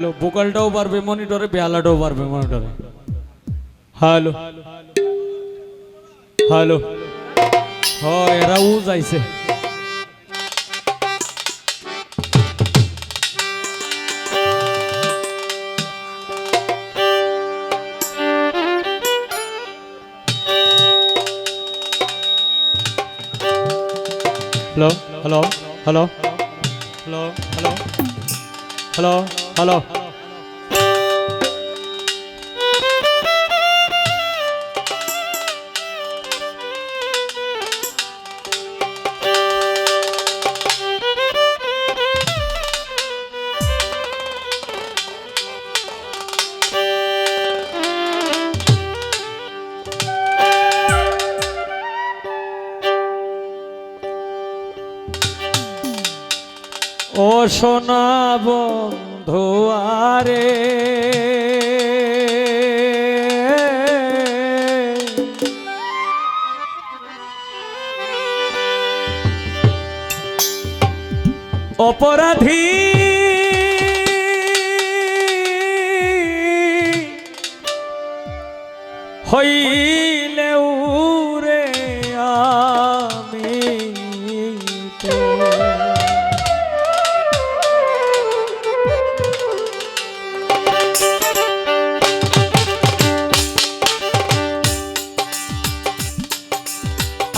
ভোকালটাও পারবে মনিটরে বেহালাটাও পারবে মনিটরে। হ্যালো। হ্যালো। হ এরা উ যাইছে। Hello hello hello. Hello hello. Hello. Hello ও আরে অপরাধী। হইলেও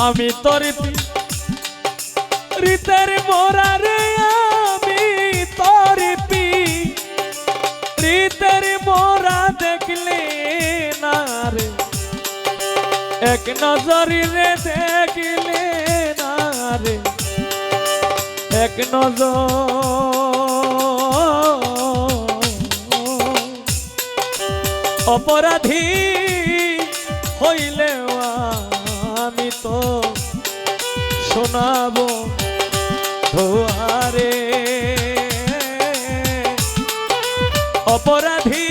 আমি তোর রীতের মোরা রে আমি তোর পি রীতের মোরা দেখলে না রে। এক নজরি রে দেখলে না রে। এক নজর। অপরাধী আমি তো শোনাবো ধোয়ারে। অপরাধী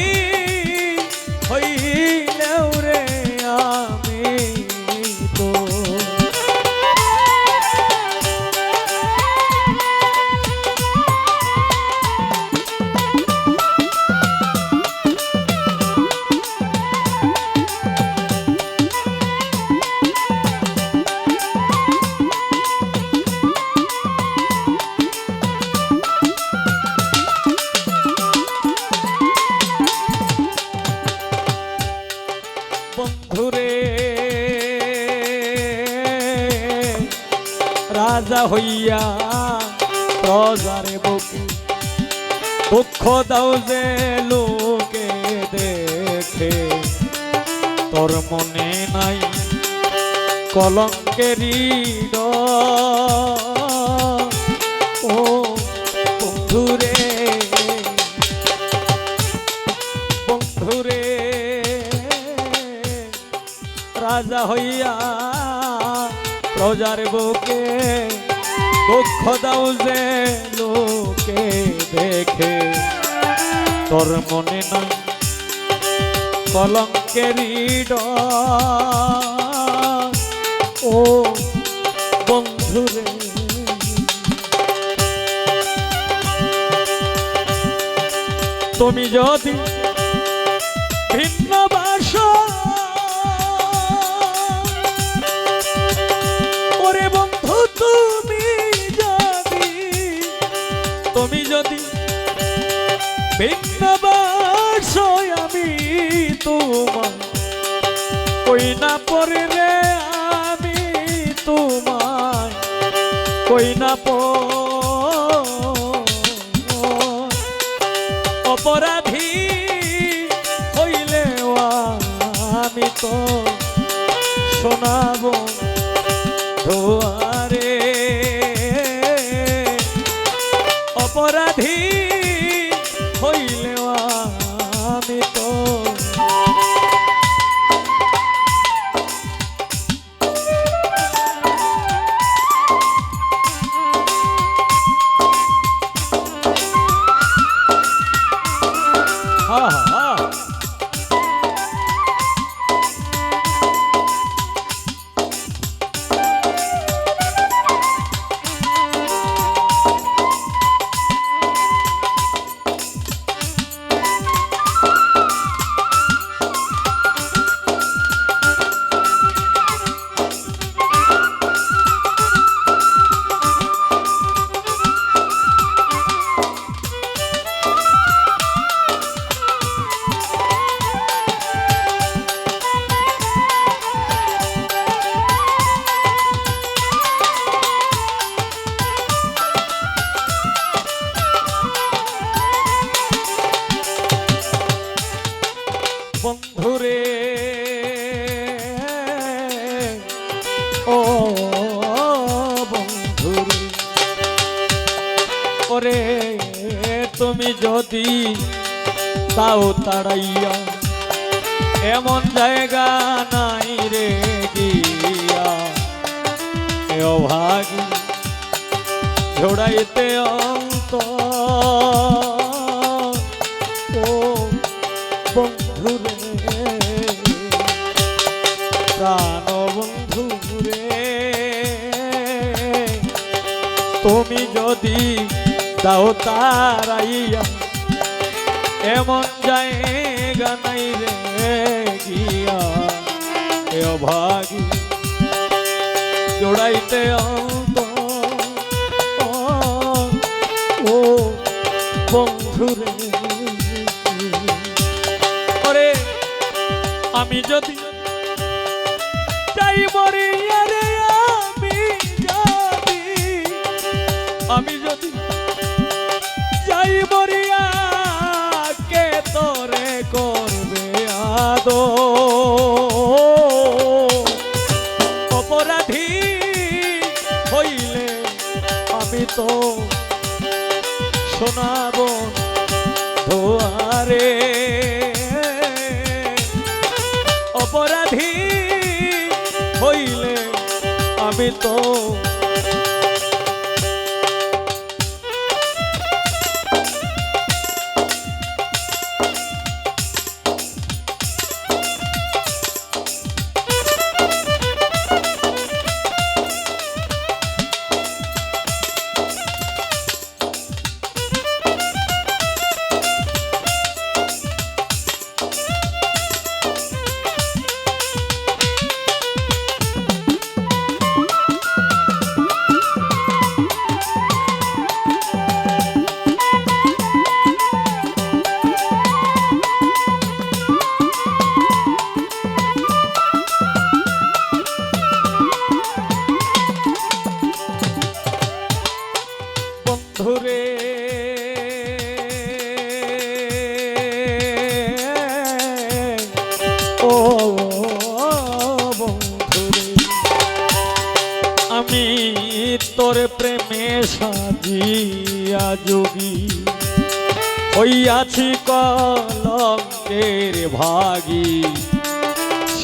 তোর মনে নাই কলঙ্কেরই ডর। ও বন্ধুরে বন্ধুরে, রাজা হইয়া প্রজার বুকে দুঃখ দাও যে লোকে দেখে তোর মনে নাই কলঙ্কেরই কেরিড ও বন্ধুরে। তুমি যদি কই না পরে আমি তোমার কই না পর। অপরাধী হইলে আমি তো শোনাব ধোয়ারে তাও তাড়াইয়া। এমন জায়গা নাই রে গিয়া। এ অভাগী ঝোড়াইতে অন্ত তুমি যদি দাও তারাইয়া এমন জায়গা নাই রে গিয়া। এ অভাগী জোড়াইতে ও বন্ধু রে। আমি যদি চাই মরিয়া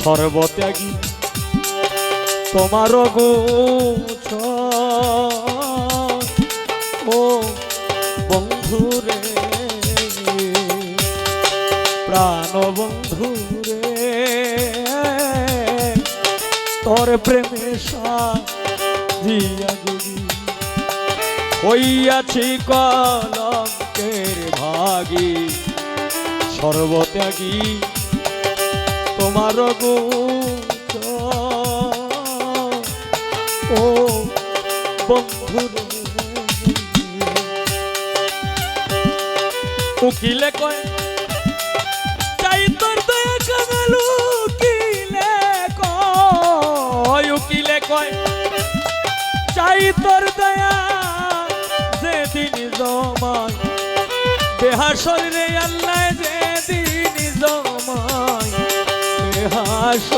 সর্বত্যাগী। তোমার গুছ ও বন্ধুরে প্রাণ বন্ধুরে তোর প্রেমে সাজিয়া যদি হইয়াছি কলঙ্কের ভাগী, সর্বত্যাগী। তোমার গুছ ও বন্ধু উকিলে কয়, চাই তোর দয়া কাঙাল উকিলে কয়। উকিলে কয়, চাই তোর দয়া যেদিন জমায়। দেহা শরীরে আল্লাহ দেহাস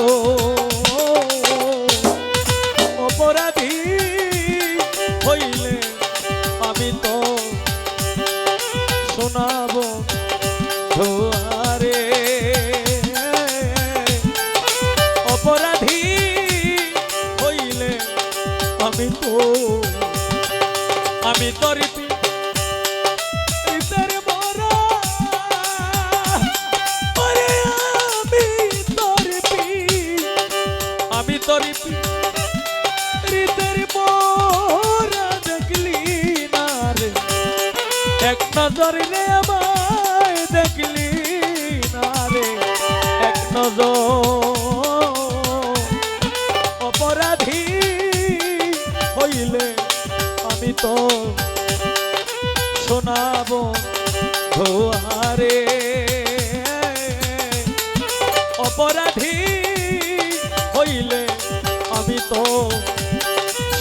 অপরাধী হইলে আমি তো শোনাব ধোয়ারে অপরাধী হইলে আমি তো আমি নজর রে আমায় দেখলি না রে। এক নজর। অপরাধী হইলে আমি তো শোনাব ধোয়ারে। অপরাধী হইলে আমি তো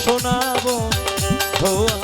শোনাব ধোয়ারে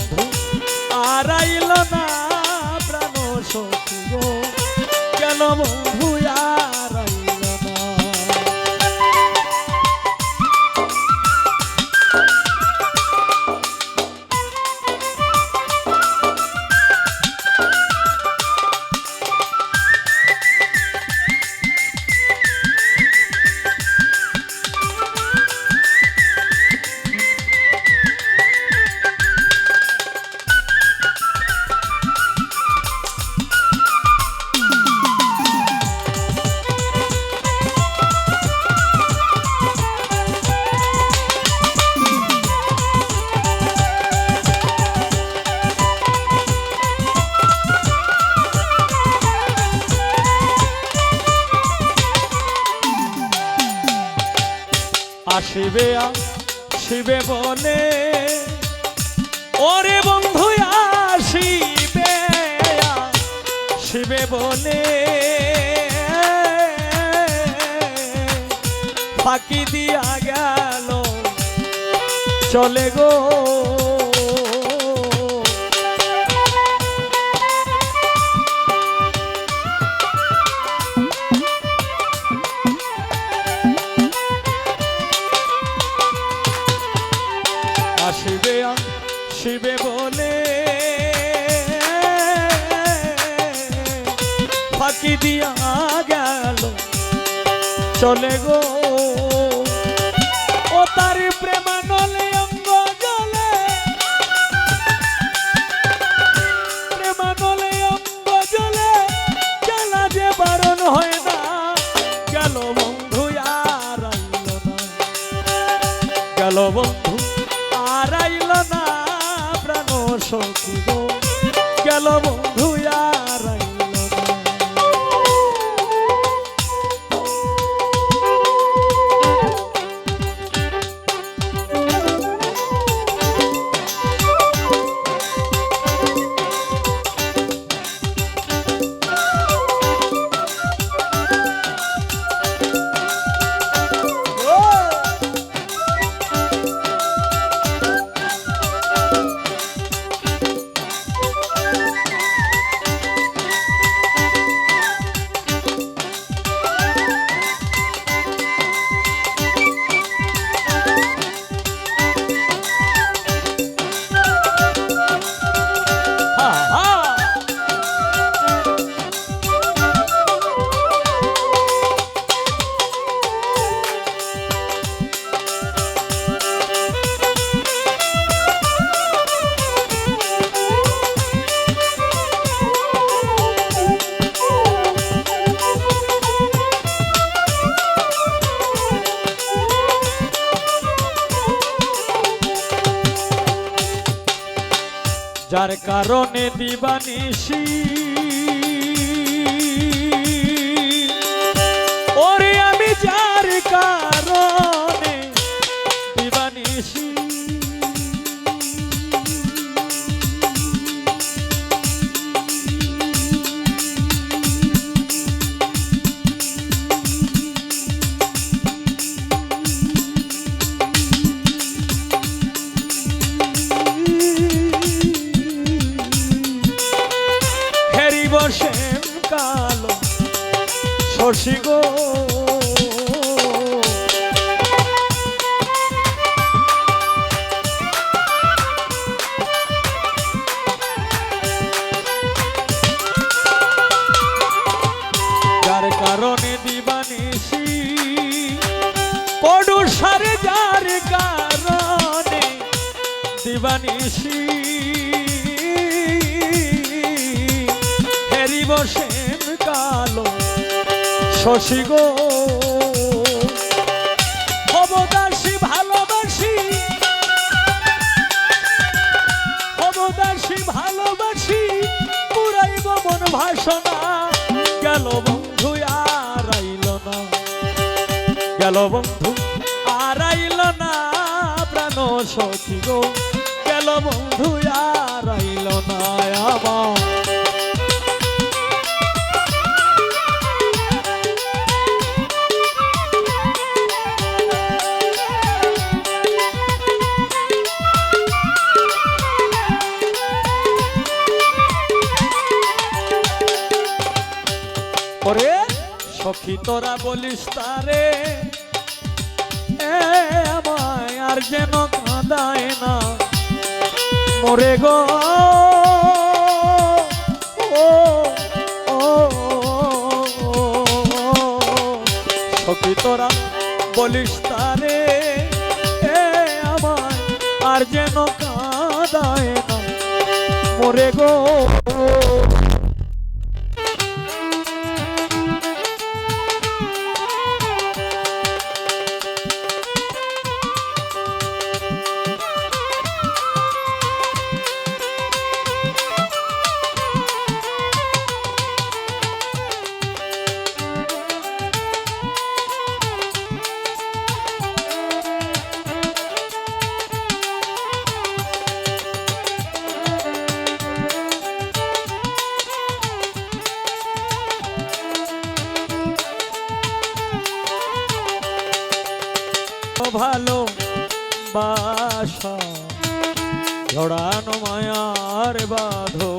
আসিবে শিবে বলে ওরে বন্ধু শিবে শিবে বলে ফাঁকি দিয়া গেল চলে গো। চলে গো। ও তার প্রেমানলে অঙ্গ জলে। প্রেমানলে অঙ্গ জলে। জ্বালা যে বারণ হয় না, গেল বন্ধু আর আইল না। গেল বন্ধু আর না, প্রাণ সখী গেল বন্ধু আর যার কারণে দিবানিসি শশী গো যার শশী গো। হবদাসী ভালোবাসি। হবদাসী ভালোবাসি। পুরাইব মন বাসনা গেল বন্ধু, আর আইল না। গেল বন্ধু, আর আইল না। প্রাণ সখী গো। গেল বন্ধু, আর আইল না। আমার সখী তোরা বলিস তারে? আমায় আর যেন কাঁদায় না। মরে গো। সখী তোরা বলিস তারে? আমায় আর যেন কাঁদায় না। মরে গো। ভালো বাসা জড়ানো মায়ার বাঁধো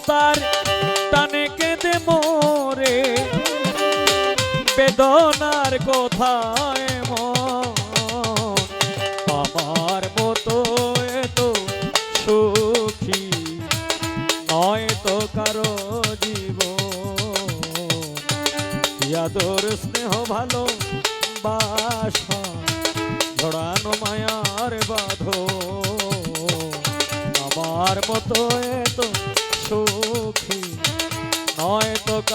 মমতার টানে কেঁদে মোরে। বেদনার কোথায় আমার মতো এত সুখী নয় তো কারও জীবন। ইয়াদর স্নেহ ভালো বাসা জড়ানো মায়ার বাঁধো আমার মতো এত